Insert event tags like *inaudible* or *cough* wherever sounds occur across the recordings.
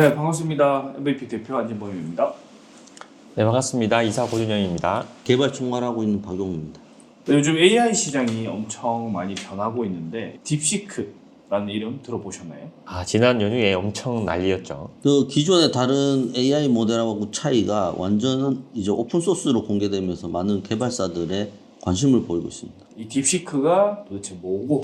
네, 반갑습니다. MVP 대표 안진범입니다. 네 반갑습니다. 이사 고준영입니다. 개발 총괄하고 있는 박용입니다. 네, 요즘 AI 시장이 엄청 많이 변하고 있는데 딥시크라는 이름 들어보셨나요? 아 지난 연휴에 엄청 난리였죠. 그 기존의 다른 AI 모델하고 차이가 완전 이제 오픈 소스로 공개되면서 많은 개발사들의 관심을 보이고 있습니다. 이 딥시크가 도대체 뭐고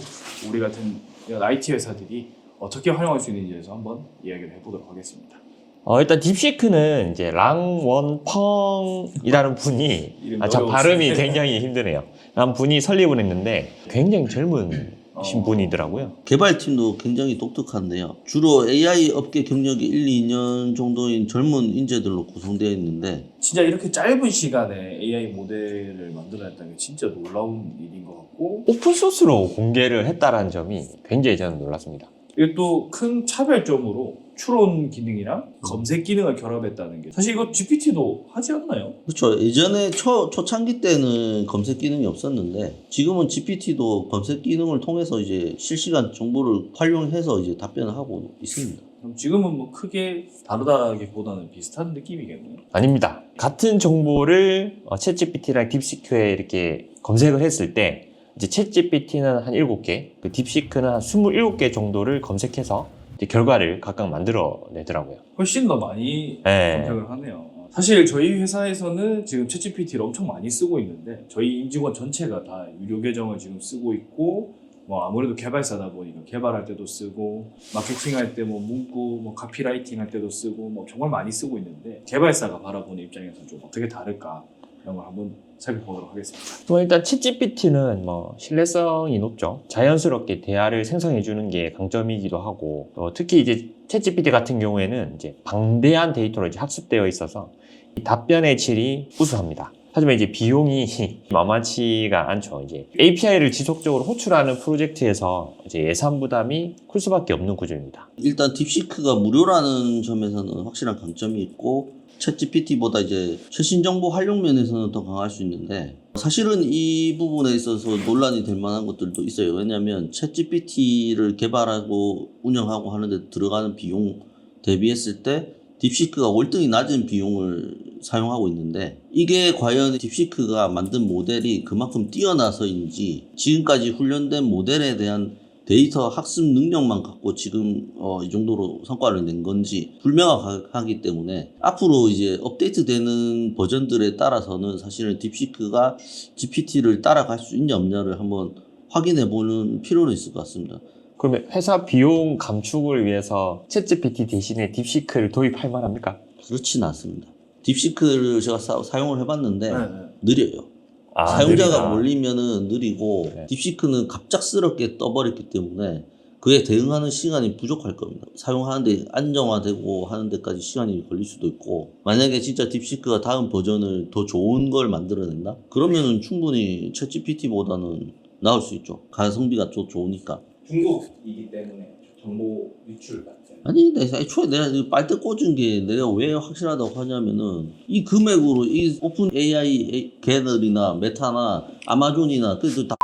우리 같은 이런 IT 회사들이 어떻게 활용할 수 있는지에 대해서 한번 이야기를 해보도록 하겠습니다. 어, 일단 딥시크는 이제 랑원펑이라는 *laughs* 분이 아, 저 어려웠어요. 발음이 굉장히 힘드네요. 한 분이 설립을 했는데 굉장히 젊은 신 어. 분이더라고요. 개발팀도 굉장히 독특한데요. 주로 AI 업계 경력이 1, 2년 정도인 젊은 인재들로 구성되어 있는데 진짜 이렇게 짧은 시간에 AI 모델을 만들어냈다는 게 진짜 놀라운 일인 것 같고 오픈 소스로 공개를 했다라는 점이 굉장히 저는 놀랐습니다. 이게 또 큰 차별점으로 추론 기능이랑 검색 기능을 결합했다는 게 사실 이거 GPT도 하지 않나요? 그렇죠. 예전에 초, 초창기 때는 검색 기능이 없었는데 지금은 GPT도 검색 기능을 통해서 이제 실시간 정보를 활용해서 이제 답변을 하고 있습니다. 그럼 지금은 뭐 크게 다르다기보다는 비슷한 느낌이겠네요. 아닙니다. 같은 정보를 어, 챗GPT랑 딥시크에 이렇게 검색을 했을 때 이제 챗GPT는 한 7개, 그 딥시크는 한 27개 정도를 검색해서 이제 결과를 각각 만들어내더라고요. 훨씬 더 많이 네. 선택을 하네요. 사실 저희 회사에서는 지금 챗GPT를 엄청 많이 쓰고 있는데 저희 임직원 전체가 다 유료 계정을 지금 쓰고 있고 뭐 아무래도 개발사다 보니까 개발할 때도 쓰고 마케팅 할 때 뭐 문구 뭐 카피라이팅 할 때도 쓰고 뭐 정말 많이 쓰고 있는데 개발사가 바라보는 입장에서 좀 어떻게 다를까 이런 걸 한번 살펴보도록 하겠습니다. 뭐 일단 챗GPT는 뭐 신뢰성이 높죠. 자연스럽게 대화를 생성해 주는 게 강점이기도 하고 또 특히 이제 챗GPT 같은 경우에는 이제 방대한 데이터로 이제 학습되어 있어서 이 답변의 질이 우수합니다. 하지만 이제 비용이 *laughs* 만만치가 않죠. 이제 API를 지속적으로 호출하는 프로젝트에서 이제 예산 부담이 클 수밖에 없는 구조입니다. 일단 딥시크가 무료라는 점에서는 확실한 강점이 있고 챗GPT보다 이제 최신 정보 활용 면에서는 더 강할 수 있는데 사실은 이 부분에 있어서 논란이 될 만한 것들도 있어요. 왜냐하면 챗GPT를 개발하고 운영하고 하는데 들어가는 비용 대비했을 때 딥시크가 월등히 낮은 비용을 사용하고 있는데 이게 과연 딥시크가 만든 모델이 그만큼 뛰어나서인지 지금까지 훈련된 모델에 대한 데이터 학습 능력만 갖고 지금 어, 이 정도로 성과를 낸 건지 불명확하기 때문에 앞으로 이제 업데이트되는 버전들에 따라서는 사실은 딥시크가 GPT를 따라갈 수 있냐 없냐를 한번 확인해 보는 필요는 있을 것 같습니다. 그러면 회사 비용 감축을 위해서 챗GPT 대신에 딥시크를 도입할 만합니까? 그렇지는 않습니다. 딥시크를 제가 사, 사용을 해봤는데 네, 네. 느려요. 아, 사용자가 느리다. 몰리면은 느리고 네. 딥시크는 갑작스럽게 떠버렸기 때문에 그에 대응하는 시간이 부족할 겁니다. 사용하는데 안정화되고 하는 데까지 시간이 걸릴 수도 있고 만약에 진짜 딥시크가 다음 버전을 더 좋은 걸 만들어낸다? 그러면은 충분히 챗 GPT보다는 나을 수 있죠. 가성비가 좀 좋으니까. 중국이기 때문에 정보 유출 같은 아니 근데 애초에 내가 이 빨대 꽂은 게 내가 왜 확실하다고 하냐면은 이 금액으로 이 오픈 AI 걔들이나 메타나 아마존이나 그래도 다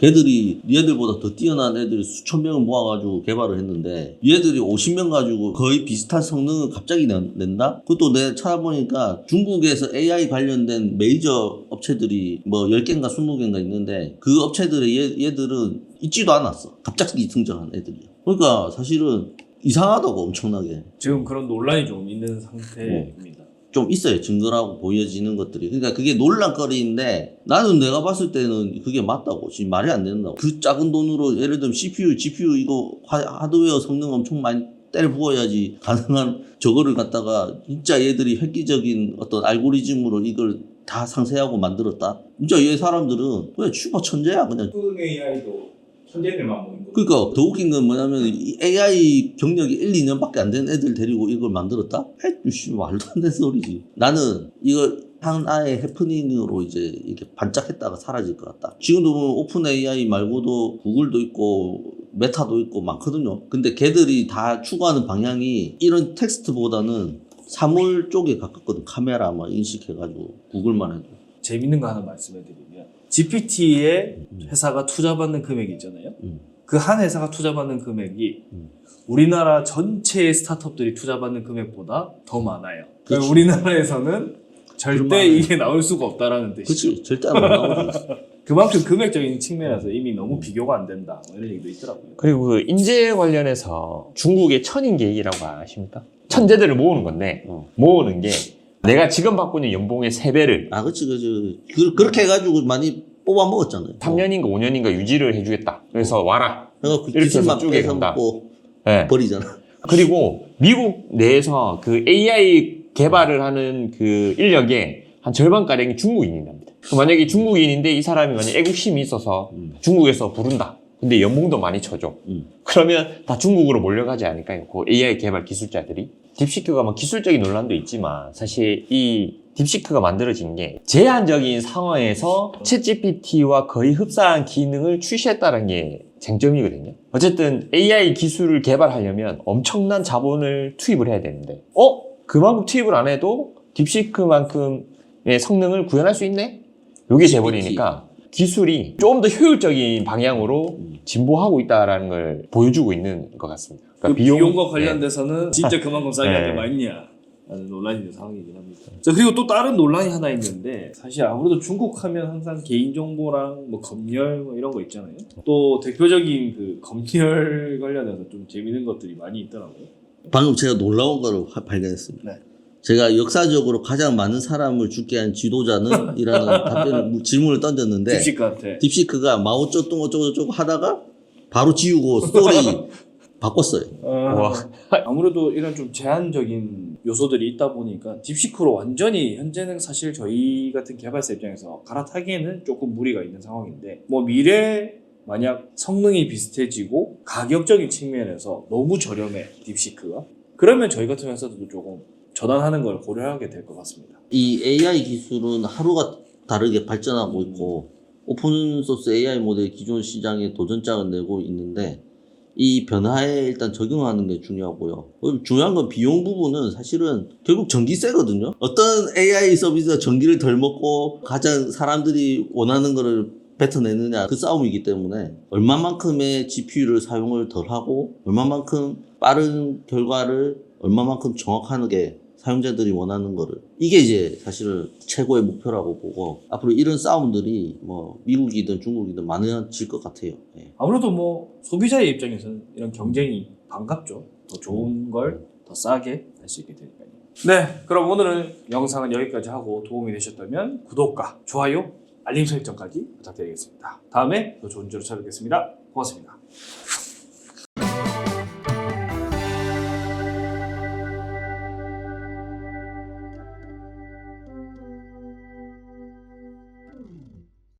걔들이 얘들보다 더 뛰어난 애들이 수천 명을 모아가지고 개발을 했는데 얘들이 50명 가지고 거의 비슷한 성능을 갑자기 낸- 낸다? 그것도 내가 찾아보니까 중국에서 AI 관련된 메이저 업체들이 뭐 10개인가 20개인가 있는데 그 업체들의 얘, 얘들은 있지도 않았어. 갑자기 등장한 애들이야. 그러니까 사실은 이상하다고 엄청나게. 지금 그런 논란이 좀 있는 상태입니다. 좀 있어요. 증거라고 보여지는 것들이. 그러니까 그게 논란거리인데 나는 내가 봤을 때는 그게 맞다고. 지금 말이 안 된다고. 그 작은 돈으로 예를 들면 CPU, GPU 이거 하- 하드웨어 성능 엄청 많이 때려 부어야지 가능한 저거를 갖다가 진짜 얘들이 획기적인 어떤 알고리즘으로 이걸 다 상세하고 만들었다. 진짜 얘 사람들은 그냥 슈퍼 천재야 그냥. 큰 AI도 천재들만 모인 거. 그러니까 더 웃긴 건 뭐냐면 이 AI 경력이 1, 2년밖에 안 된 애들 데리고 이걸 만들었다? 헤, 말도 안 되는 소리지. 나는 이거 하나의 해프닝으로 이제 이렇게 반짝했다가 사라질 것 같다. 지금도 보면 오픈 AI 말고도 구글도 있고 메타도 있고 많거든요. 근데 걔들이 다 추구하는 방향이 이런 텍스트보다는 사물 쪽에 가깝거든. 카메라 막 인식해가지고 구글만 해도. 재밌는 거 하나 말씀해 드리면 GPT에 회사가 투자받는 금액이 있잖아요. 음. 그 한 회사가 투자받는 금액이 음. 우리나라 전체의 스타트업들이 투자받는 금액보다 더 많아요. 그러니까. 우리나라에서는 절대 그만. 이게 나올 수가 없다라는 뜻이죠. 그치 절대 안 나오죠. *laughs* 그만큼 금액적인 측면에서 이미 너무 비교가 안 된다. 뭐 이런 얘기도 있더라고요. 그리고 그 인재 관련해서 중국의 천인계획이라고 아십니까? 천재들을 모으는 건데 어. 모으는 게 내가 지금 받고 있는 연봉의 3배를 아 그치 그치 그, 그렇게 해가지고 많이 뽑아 먹었잖아요. 3년인가 5년인가 유지를 해주겠다. 그래서 와라. 그래서 그 이렇게 해서 뺏어 간다. 네. 버리잖아. 그리고 미국 내에서 그 AI 개발을 하는 그 인력의 한 절반가량이 중국인이랍니다. 그 만약에 중국인인데 이 사람이 만약 애국심이 있어서 음. 중국에서 부른다. 근데 연봉도 많이 쳐줘. 음. 그러면 다 중국으로 몰려가지 않을까요? 그 AI 개발 기술자들이. 딥시크가 뭐 기술적인 논란도 있지만 사실 이 딥시크가 만들어진 게 제한적인 상황에서 챗GPT와 거의 흡사한 기능을 출시했다는 게 쟁점이거든요. 어쨌든 AI 기술을 개발하려면 엄청난 자본을 투입을 해야 되는데, 어? 그만큼 투입을 안 해도 딥시크만큼의 성능을 구현할 수 있네? 요게 돼버리니까 기술이 좀 더 효율적인 방향으로 음. 진보하고 있다라는 걸 보여주고 있는 것 같습니다. 그 그러니까 비용과 네. 관련돼서는 진짜 그만큼 싸게 네. 할게 맞냐? 논란이 있는 상황이긴 합니다. 자, 그리고 또 다른 논란이 하나 있는데 사실 아무래도 중국 하면 항상 개인정보랑 뭐 검열 뭐 이런 거 있잖아요. 또 대표적인 그 검열 *laughs* 관련해서 좀 재밌는 것들이 많이 있더라고요. 방금 제가 놀라운 거를 화- 발견했습니다. 네. 제가 역사적으로 가장 많은 사람을 죽게 한 지도자는? *laughs* 이라는 답변을, 무- 질문을 던졌는데, 딥시크한테. 딥시크가 마오쩌둥 어쩌고저쩌고 하다가 바로 지우고 스토리 *laughs* 바꿨어요. 와. 아무래도 이런 좀 제한적인 요소들이 있다 보니까 딥시크로 완전히 현재는 사실 저희 같은 개발사 입장에서 갈아타기에는 조금 무리가 있는 상황인데 뭐 미래 만약 성능이 비슷해지고 가격적인 측면에서 너무 저렴해 딥시크가 그러면 저희 같은 회사도 조금 전환하는 걸 고려하게 될 것 같습니다. 이 AI 기술은 하루가 다르게 발전하고 있고 오픈 소스 AI 모델 기존 시장에 도전장을 내고 있는데 이 변화에 일단 적용하는 게 중요하고요. 중요한 건 비용 부분은 사실은 결국 전기세거든요. 어떤 AI 서비스가 전기를 덜 먹고 가장 사람들이 원하는 거를 뱉어내느냐 그 싸움이기 때문에 얼마만큼의 GPU를 사용을 덜 하고 얼마만큼 빠른 결과를 얼마만큼 정확하게 사용자들이 원하는 거를 이게 이제 사실은 최고의 목표라고 보고 앞으로 이런 싸움들이 뭐 미국이든 중국이든 많아질 것 같아요. 예. 아무래도 뭐 소비자의 입장에서는 이런 경쟁이 반갑죠. 더 좋은 걸 더 싸게 할 수 있게 되니까요. 네, 그럼 오늘은 영상은 여기까지 하고 도움이 되셨다면 구독과 좋아요, 알림 설정까지 부탁드리겠습니다. 다음에 더 좋은 주로 찾아뵙겠습니다. 고맙습니다.